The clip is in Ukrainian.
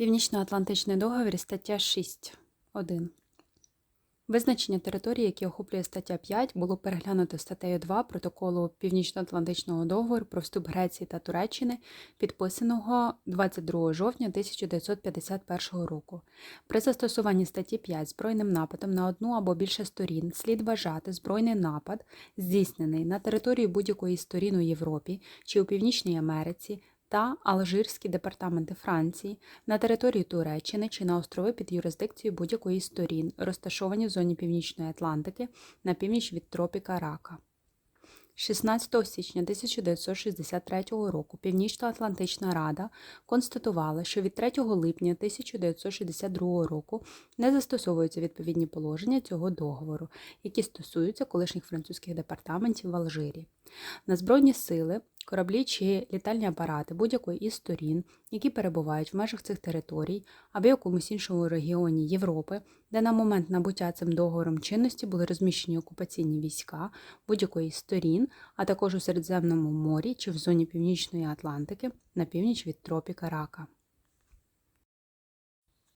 Північно-Атлантичний договір, стаття 6.1. Визначення території, які охоплює стаття 5, було переглянуто статтею 2 протоколу Північно-Атлантичного договору про вступ Греції та Туреччини, підписаного 22 жовтня 1951 року. При застосуванні статті 5 збройним нападом на одну або більше сторін слід вважати збройний напад, здійснений на території будь-якої сторін у Європі чи у Північній Америці та Алжирські департаменти Франції на території Туреччини чи на острови під юрисдикцією будь-якої з сторін, розташовані в зоні Північної Атлантики на північ від тропіка Рака. 16 січня 1963 року Північно-Атлантична Рада констатувала, що від 3 липня 1962 року не застосовуються відповідні положення цього договору, які стосуються колишніх французьких департаментів в Алжирі. На збройні сили, кораблі чи літальні апарати будь-якої із сторін, які перебувають в межах цих територій або якомусь іншому регіоні Європи, де на момент набуття цим договором чинності були розміщені окупаційні війська будь-якої з сторін, а також у Середземному морі чи в зоні Північної Атлантики на північ від тропіка Рака.